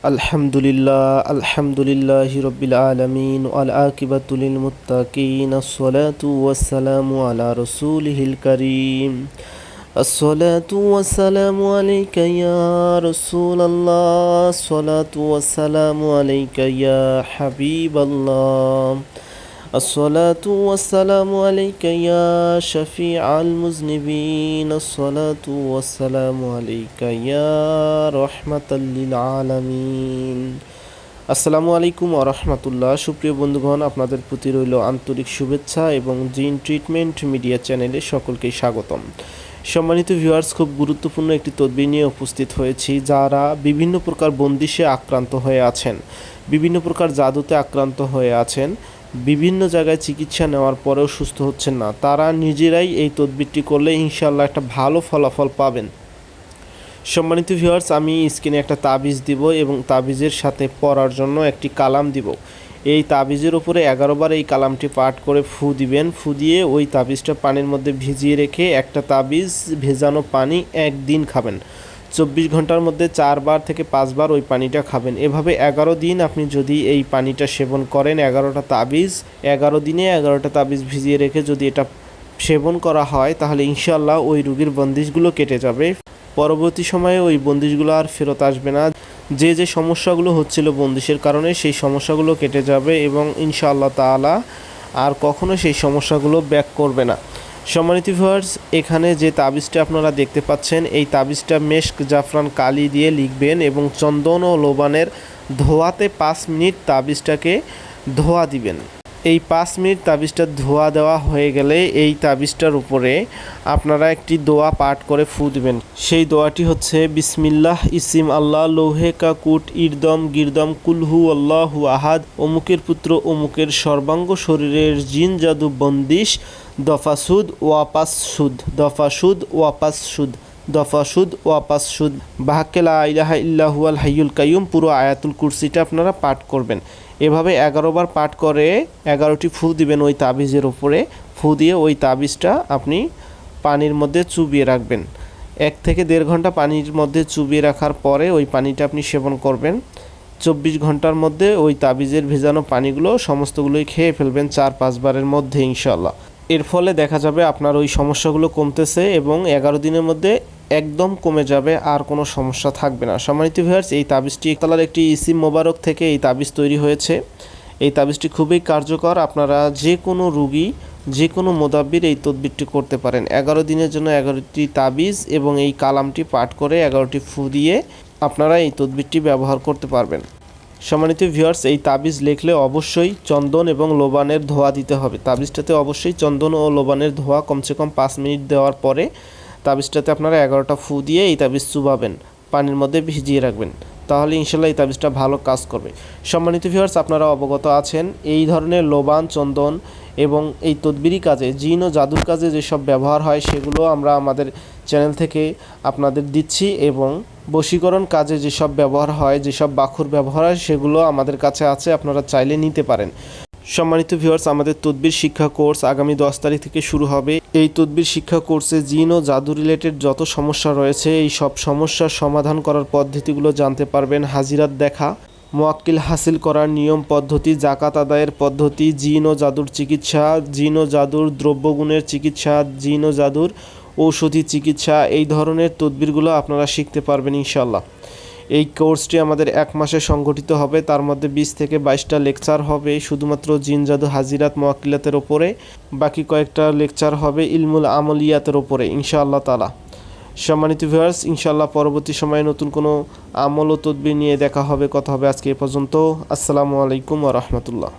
الحمد لله الحمد لله رب العالمين والعاقبة للمتقين الصلاة والسلام على رسوله الكريم. الصلاة والسلام عليك يا رسول الله الصلاة والسلام عليك يا حبيب الله. الصلاة والسلام عليك يا شفيع المذنبين الصلاة والسلام عليك يا رحمة للعالمين আসসালামু আলাইকুম আরহামতুল্লাহ সুপ্রিয় বন্ধুগণ আপনাদের প্রতি রইল আন্তরিক শুভেচ্ছা এবং জিন ট্রিটমেন্ট মিডিয়া চ্যানেলে সকলকেই স্বাগতম সম্মানিত ভিউয়ার্স খুব গুরুত্বপূর্ণ একটি তদবির নিয়ে উপস্থিত হয়েছি যারা বিভিন্ন প্রকার বন্দিশে আক্রান্ত হয়ে আছেন বিভিন্ন প্রকার জাদুতে আক্রান্ত হয়ে আছেন বিভিন্ন জায়গায় চিকিৎসা নেওয়ার পরেও সুস্থ হচ্ছেন না। তারা নিজেরাই এই তদবিরটি করলে ইনশাল্লাহ একটা ভালো ফলাফল পাবেন। সম্মানিত ভিউয়ার্স, আমি স্ক্রিনে একটা তাবিজ দিব এবং তাবিজের সাথে পড়ার জন্য একটি কালাম দিব। এই তাবিজের উপরে এগারোবার এই কালামটি পাঠ করে ফু দিবেন। ফু দিয়ে ওই তাবিজটা পানির মধ্যে ভিজিয়ে রেখে একটা তাবিজ ভেজানো পানি একদিন খাবেন। চব্বিশ ঘণ্টার মধ্যে চারবার থেকে পাঁচবার ওই পানিটা খাবেন। এভাবে এগারো দিন আপনি যদি এই পানিটা সেবন করেন, এগারোটা তাবিজ, এগারো দিনে এগারোটা তাবিজ ভিজিয়ে রেখে যদি এটা সেবন করা হয়, তাহলে ইনশাল্লাহ ওই রুগীর বন্দিশগুলো কেটে যাবে। পরবর্তী সময়ে ওই বন্দিশগুলো আর ফেরত আসবে না। যে যে সমস্যাগুলো হচ্ছিল বন্দিশের কারণে, সেই সমস্যাগুলো কেটে যাবে এবং ইনশাআল্লাহ তাআলা আর কখনো সেই সমস্যাগুলো ব্যাক করবে না। সম্মানিত ভিউয়ার্স, এখানে যে তাবিজটা আপনারা দেখতে পাচ্ছেন, এই তাবিজটা মেশক জাফরান কালি দিয়ে লিখবেন এবং চন্দন ও লোবানের ধোয়াতে পাঁচ মিনিট তাবিজটাকে ধোয়া দিবেন। এই পাঁচ মিনিট তাবিজটা ধোয়া দেওয়া হয়ে গেলে এই তাবিজটার উপরে আপনারা একটি দোয়া পাঠ করে ফু দিবেন। সেই দোয়াটি হচ্ছে, বিসমিল্লাহ ইসিম আল্লাহ, লোহে কাকুট ইরদম, গিরদম, কুলহু আল্লাহু আহাদ, অমুকের পুত্র, অমুকের সর্বাঙ্গ শরীরের জিন, জাদু, বন্দিশ, দফা সুদ, ওয়াপাস সুদ, দফা সুদ, ওয়াপাস সুদ, দফা সুদ, ওয়াপাস সুদ। বাহাক্কেলা ইলাহা ইল্লাহুয়াল হাইয়ুল কাইয়ুম, পুরো আয়াতুল কুরসিটা আপনারা পাঠ করবেন। এভাবে এগারোবার পাঠ করে এগারোটি ফু দিবেন ওই তাবিজের ওপরে ফু দিয়ে ওই তাবিজটা আপনি পানির মধ্যে চুবিয়ে রাখবেন। এক থেকে দেড় ঘণ্টা পানির মধ্যে চুবিয়ে রাখার পরে ওই পানিটা আপনি সেবন করবেন। চব্বিশ ঘণ্টার মধ্যে ওই তাবিজের ভেজানো পানিগুলো সমস্তগুলোই খেয়ে ফেলবেন চার পাঁচবারের মধ্যে ইনশাল্লাহ এর ফলে দেখা যাবে আপনার ওই সমস্যাগুলো কমতেছে এবং এগারো দিনের মধ্যে একদম কমে যাবে, আর কোনো সমস্যা থাকবে না। সম্মানিত ভিউয়ার্স এই তাবিজটি একতলার একটি ইসিম মোবারক থেকে এই তাবিজ তৈরি হয়েছে। এই তাবিজটি খুবই কার্যকর, আপনারা যে কোনো রুগী, যে কোনো মোদাব্বির এই তদবিরটি করতে পারেন। এগারো দিনের জন্য এগারোটি তাবিজ এবং এই কালামটি পাঠ করে এগারোটি ফু দিয়ে আপনারা এই তদবিরটি ব্যবহার করতে পারবেন। সম্মানিত ভিউয়ার্স এই তাবিজ লিখলে অবশ্যই চন্দন এবং লোবানের ধোয়া দিতে হবে। তাবিজটাতে অবশ্যই চন্দন ও লোবানের ধোয়া কমসে কম পাঁচ মিনিট দেওয়ার পরে তাবিজটাতে আপনারা এগারোটা ফু দিয়ে এই তাবিজ চুবাবেন, পানির মধ্যে ভিজিয়ে রাখবেন। তাহলে ইনশাল্লাহ এই তাবিজটা ভালো কাজ করবে। সম্মানিত ভিউয়ার্স আপনারা অবগত আছেন, এই ধরনের লোবান চন্দন এবং এই তদবিরি কাজে, জিন ও জাদুর কাজে যেসব ব্যবহার হয়, সেগুলো আমরা আমাদের চ্যানেল থেকে আপনাদের দিচ্ছি এবং বশীকরণ কাজে যেসব ব্যবহার হয়, যেসব বাখুর ব্যবহার হয়, সেগুলো আমাদের কাছে আছে, আপনারা চাইলে নিতে পারেন। সম্মানিত ভিউয়ার্স আমাদের তদবির শিক্ষা কোর্স আগামী দশ তারিখ থেকে শুরু হবে। এই তদবির শিক্ষা কোর্সে জিন ও জাদু রিলেটেড যত সমস্যা রয়েছে, এই সব সমস্যার সমাধান করার পদ্ধতিগুলো জানতে পারবেন হাজিরাত দেখা। মোয়াক্কিল হাসিল করার নিয়ম পদ্ধতি জাকাত আদায়ের পদ্ধতি, জিন ও জাদুর চিকিৎসা, জিন ও জাদুর দ্রব্যগুণের চিকিৎসা, জিন ও জাদুর ঔষধি চিকিৎসা, এই ধরনের তদবিরগুলো আপনারা শিখতে পারবেন ইনশাল্লাহ এই কোর্সটি আমাদের এক মাসে সংগঠিত হবে। তার মধ্যে বিশ থেকে বাইশটা লেকচার হবে শুধুমাত্র জিন জাদু হাজিরাত মোয়াক্কিলাতের ওপরে। বাকি কয়েকটা লেকচার হবে ইলমুল আমলিয়াতের ওপরে, ইনশাআল্লাহ তালা সম্মানিত ভিউয়ার্স, ইনশাআল্লাহ পরবর্তী সময়ে নতুন কোনো আমল ও তদবির নিয়ে দেখা হবে, কথা হবে আজকে এ পর্যন্ত। আসসালামু আলাইকুম ওয়া রাহমাতুল্লাহ।